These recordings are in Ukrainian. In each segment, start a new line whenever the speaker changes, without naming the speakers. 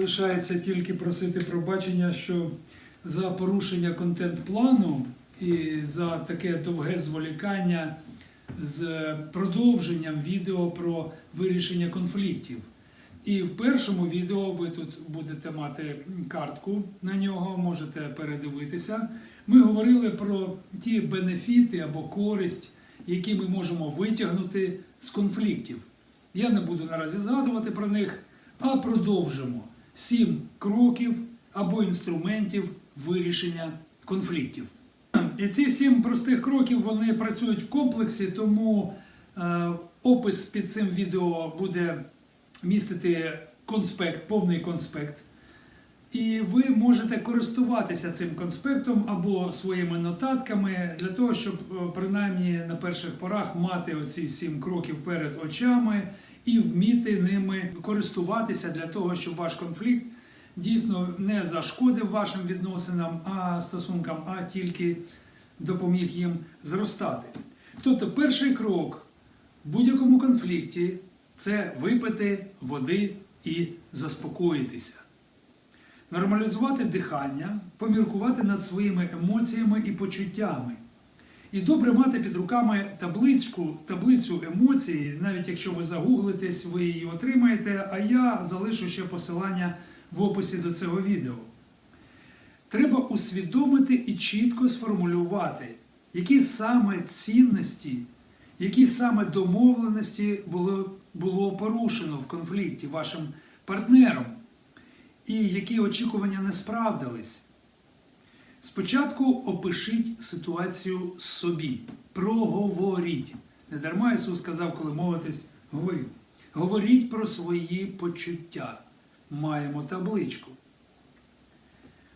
залишається тільки просити пробачення, що за порушення контент-плану і за таке довге зволікання з продовженням відео про вирішення конфліктів. І в першому відео ви тут будете мати картку на нього, можете передивитися. Ми говорили про ті бенефіти або користь, які ми можемо витягнути з конфліктів. Я не буду наразі згадувати про них, а продовжимо сім кроків або інструментів вирішення конфліктів. І ці сім простих кроків вони працюють в комплексі, тому е, опис під цим відео буде містити конспект, повний конспект. І ви можете користуватися цим конспектом або своїми нотатками для того, щоб е, принаймні на перших порах мати оці сім кроків перед очами і вміти ними користуватися для того, щоб ваш конфлікт дійсно не зашкодив вашим відносинам, а стосункам, а тільки допоміг їм зростати. Тобто, перший крок в будь-якому конфлікті це випити води і заспокоїтися. Нормалізувати дихання, поміркувати над своїми емоціями і почуттями. І добре мати під руками табличку, таблицю емоцій, навіть якщо ви загуглитесь, ви її отримаєте, а я залишу ще посилання в описі до цього відео. Треба усвідомити і чітко сформулювати, які саме цінності, які саме домовленості було, було порушено в конфлікті вашим партнером, і які очікування не справдились. Спочатку опишіть ситуацію собі, проговоріть. Не дарма Ісус сказав, коли мовитесь, говоріть. Говоріть про свої почуття. Маємо табличку.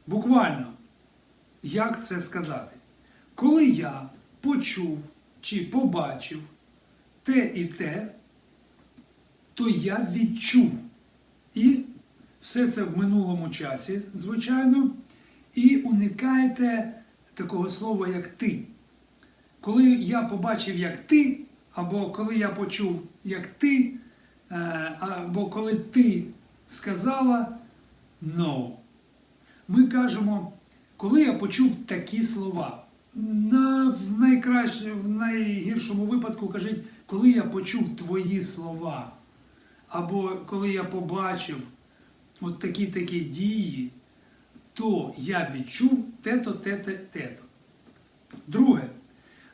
Буквально, як це сказати? Коли я почув чи побачив те і те, то я відчув. І все це в минулому часі, звичайно, і уникайте такого слова, як ти. Коли я побачив, як ти, або коли я почув, як ти, е, або коли ти сказала no. Ми кажемо, коли я почув такі слова. На, в, найкраще, в найгіршому випадку кажіть, коли я почув твої слова. Або коли я побачив от такі такі дії, то я відчув те-то, те-то, те-то. Друге,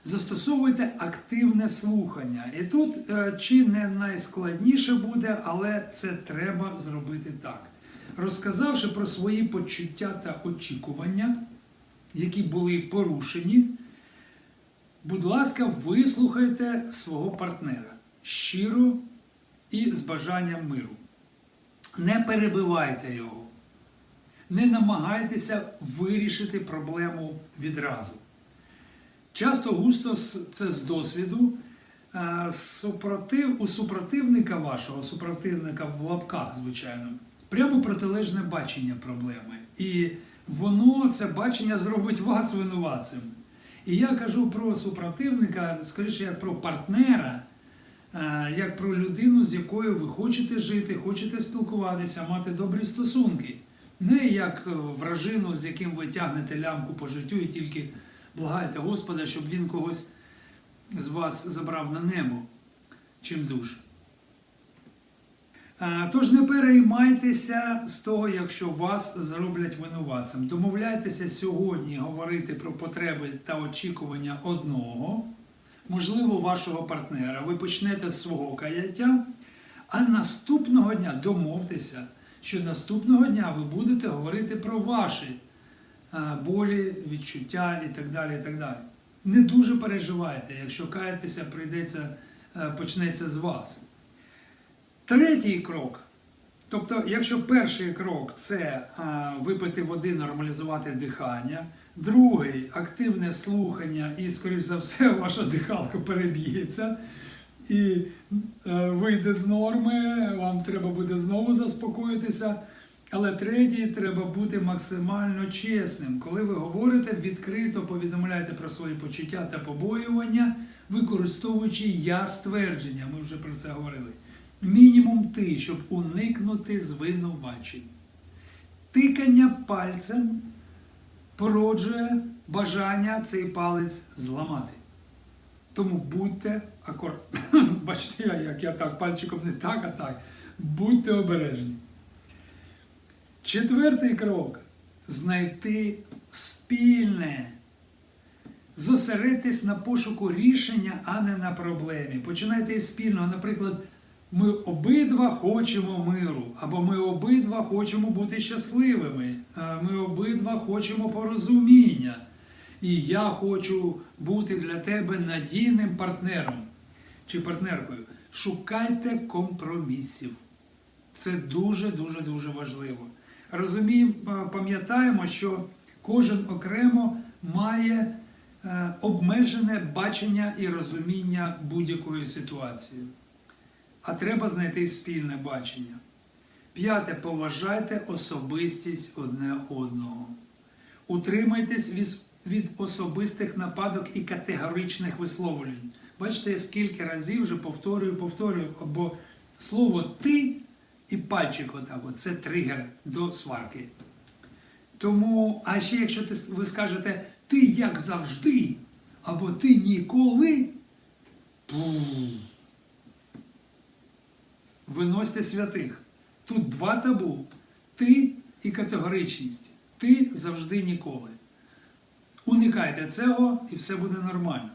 застосовуйте активне слухання. І тут е, чи не найскладніше буде, але це треба зробити так. Розказавши про свої почуття та очікування, які були порушені, будь ласка, вислухайте свого партнера щиро і з бажанням миру. Не перебивайте його. Не намагайтеся вирішити проблему відразу. Часто густо це з досвіду. Супротив, у супротивника вашого, супротивника в лапках, звичайно, прямо протилежне бачення проблеми. І воно це бачення зробить вас винуватцем. І я кажу про супротивника, скоріше як про партнера, як про людину, з якою ви хочете жити, хочете спілкуватися, мати добрі стосунки. Не як е, вражину, з яким ви тягнете лямку по життю і тільки благаєте Господа, щоб він когось з вас забрав на небо чим душ. Е, Тож не переймайтеся з того, якщо вас зроблять винуватцем. Домовляйтеся сьогодні говорити про потреби та очікування одного, можливо, вашого партнера. Ви почнете з свого каяття, а наступного дня домовтеся, що наступного дня ви будете говорити про ваші е, болі, відчуття і так далі. і так далі. Не дуже переживайте, якщо каятися, прийдеться, е, почнеться з вас. Третій крок. Тобто, якщо перший крок це а, випити води, нормалізувати дихання, другий активне слухання, і, скоріш за все, ваша дихалка переб'ється і е, вийде з норми, вам треба буде знову заспокоїтися. Але третій треба бути максимально чесним. Коли ви говорите, відкрито повідомляйте про свої почуття та побоювання, використовуючи я ствердження. Ми вже про це говорили. Мінімум ти, щоб уникнути звинувачень. тикання пальцем породжує бажання цей палець зламати. Тому будьте акуратні. Бачите, як я так пальчиком не так, а так. Будьте обережні. Четвертий крок знайти спільне. Зосередьтесь на пошуку рішення, а не на проблемі. Починайте із спільного. Наприклад, ми обидва хочемо миру, або ми обидва хочемо бути щасливими, ми обидва хочемо порозуміння. І я хочу бути для тебе надійним партнером чи партнеркою. Шукайте компромісів. Це дуже дуже важливо. Розуміємо, пам'ятаємо, що кожен окремо має е, обмежене бачення і розуміння будь-якої ситуації. А треба знайти спільне бачення. П'яте. Поважайте особистість одне одного. Утримайтесь від, від особистих нападок і категоричних висловлень. Бачите, я скільки разів вже повторюю, повторюю, бо слово ти і пальчик отак, це тригер до сварки. Тому, а ще якщо ти, ви скажете ти як завжди, або ти ніколи, виносьте святих. Тут два табу: ти і категоричність. Ти завжди ніколи. Уникайте цього і все буде нормально.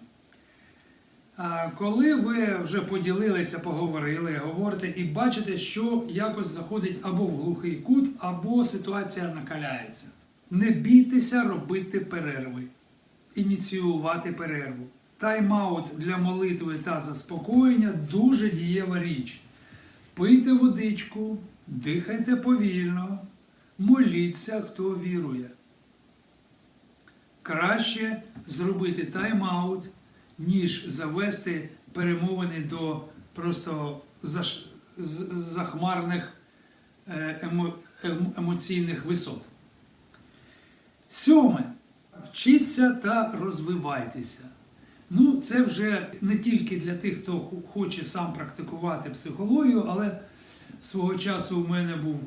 А коли ви вже поділилися, поговорили, говорите і бачите, що якось заходить або в глухий кут, або ситуація накаляється. Не бійтеся робити перерви, ініціювати перерву. Тайм-аут для молитви та заспокоєння дуже дієва річ. Пийте водичку, дихайте повільно, моліться, хто вірує. Краще зробити тайм-аут, ніж завести перемовини до просто заш... захмарних е, емо... ем- емоційних висот. Сьоме. Вчіться та розвивайтеся. Ну, це вже не тільки для тих, хто хоче сам практикувати психологію, але свого часу у мене був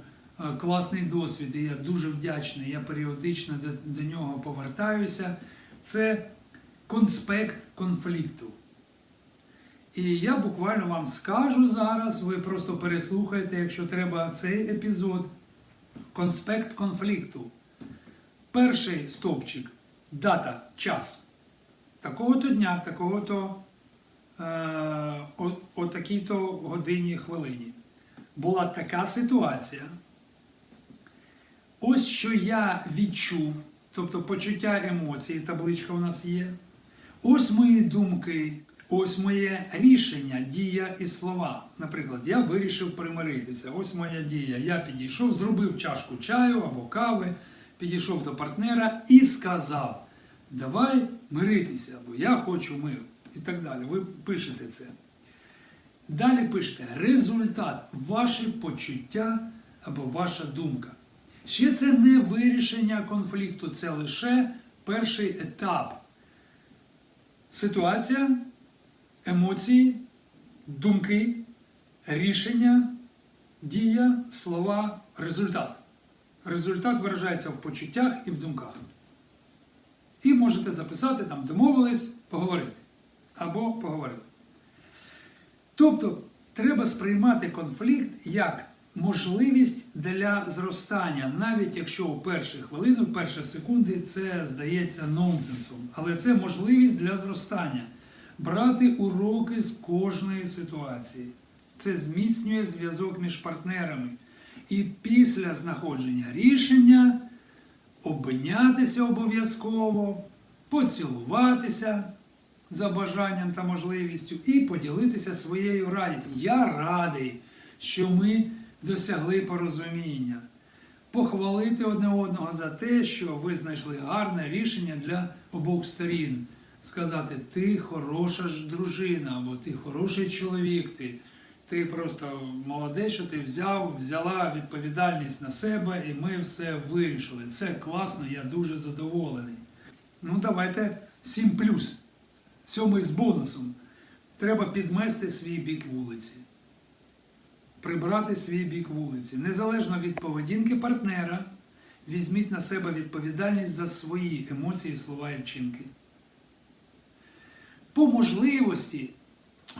класний досвід, і я дуже вдячний. Я періодично до, до нього повертаюся. Це конспект конфлікту. І я буквально вам скажу зараз, ви просто переслухайте, якщо треба, цей епізод. Конспект конфлікту. Перший стовпчик дата, час. Такого-то дня, такого-то е, о, о такій-то годині хвилині. Була така ситуація. Ось що я відчув, тобто почуття емоцій, табличка у нас є. Ось мої думки, ось моє рішення, дія і слова. Наприклад, я вирішив примиритися. Ось моя дія. Я підійшов, зробив чашку чаю або кави, підійшов до партнера і сказав: Давай миритися, або я хочу миру. І так далі. Ви пишете це. Далі пишете результат, ваші почуття або ваша думка. Ще це не вирішення конфлікту, це лише перший етап. Ситуація, емоції, думки, рішення, дія, слова, результат. Результат виражається в почуттях і в думках. І можете записати там, домовились, поговорити. Або поговорили. Тобто, треба сприймати конфлікт як можливість для зростання, навіть якщо у перші хвилини, в перші секунди це здається нонсенсом. Але це можливість для зростання. Брати уроки з кожної ситуації. Це зміцнює зв'язок між партнерами. І після знаходження рішення обнятися обов'язково, поцілуватися за бажанням та можливістю і поділитися своєю радістю. Я радий, що ми досягли порозуміння. Похвалити одне одного за те, що ви знайшли гарне рішення для обох сторін. Сказати, ти хороша ж дружина, або ти хороший чоловік, ти, ти просто молодець, що ти взяв, взяла відповідальність на себе, і ми все вирішили. Це класно, я дуже задоволений. Ну, давайте 7 плюс. Сьомий з бонусом. Треба підмести свій бік вулиці. Прибрати свій бік вулиці. Незалежно від поведінки партнера, Візьміть на себе відповідальність за свої емоції, слова і вчинки. По можливості,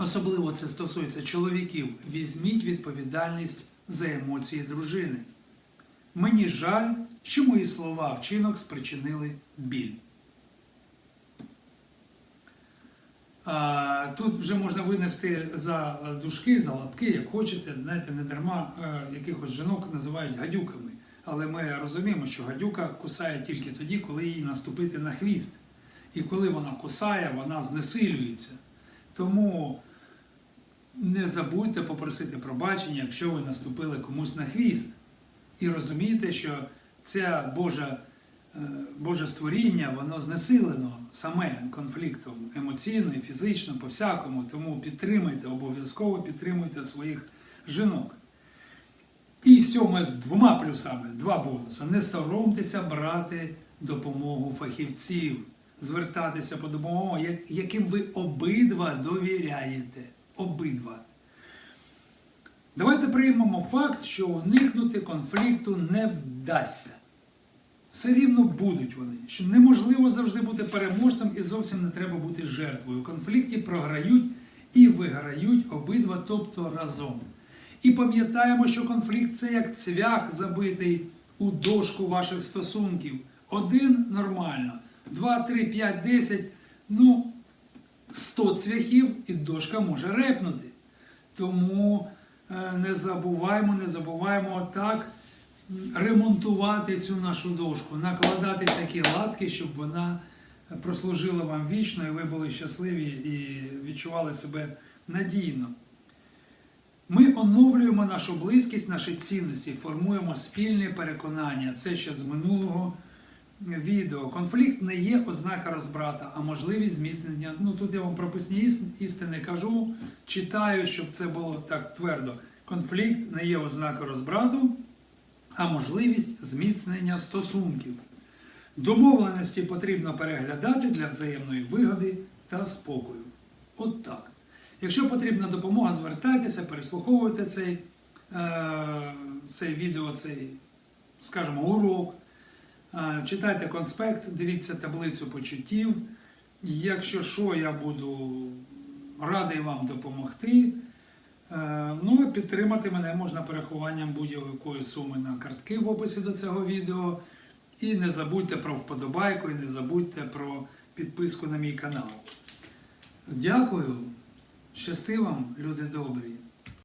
особливо це стосується чоловіків, візьміть відповідальність за емоції дружини. Мені жаль, що мої слова, вчинок спричинили біль. А, Тут вже можна винести за дужки, за лапки, як хочете. Знаєте, не дарма е, якихось жінок називають гадюками. Але ми розуміємо, що гадюка кусає тільки тоді, коли їй наступити на хвіст. І коли вона кусає, вона знесилюється. Тому не забудьте попросити пробачення, якщо ви наступили комусь на хвіст. І розумійте, що це Боже, е, Боже створіння, воно знесилено саме конфліктом емоційно і фізично, по всякому. Тому підтримуйте, обов'язково підтримуйте своїх жінок. І сьоме з двома плюсами, два бонуси. Не соромтеся брати допомогу фахівців, звертатися по допомогу, яким ви обидва довіряєте. Обидва. Давайте приймемо факт, що уникнути конфлікту не вдасться. Все рівно будуть вони. Що неможливо завжди бути переможцем і зовсім не треба бути жертвою. У конфлікті програють і виграють обидва, тобто разом. І пам'ятаємо, що конфлікт це як цвях забитий у дошку ваших стосунків. Один нормально, два, три, п'ять, десять, ну, сто цвяхів і дошка може репнути. Тому е, не забуваємо, не забуваємо так ремонтувати цю нашу дошку, накладати такі латки, щоб вона прослужила вам вічно, і ви були щасливі і відчували себе надійно. Ми оновлюємо нашу близькість, наші цінності, формуємо спільне переконання. Це ще з минулого відео. Конфлікт не є ознака розбрата, а можливість зміцнення. Ну тут я вам прописні істини кажу, читаю, щоб це було так твердо. Конфлікт не є ознака розбрату, а можливість зміцнення стосунків. Домовленості потрібно переглядати для взаємної вигоди та спокою. От так. Якщо потрібна допомога, звертайтеся, переслуховуйте цей, е, цей відео, цей, скажімо, урок. Е, Читайте конспект, дивіться таблицю почуттів. Якщо що, я буду радий вам допомогти. Е, Ну, а підтримати мене можна перехованням будь-якої суми на картки в описі до цього відео. І не забудьте про вподобайку, і не забудьте про підписку на мій канал. Дякую. Щасти вам, люди добрі.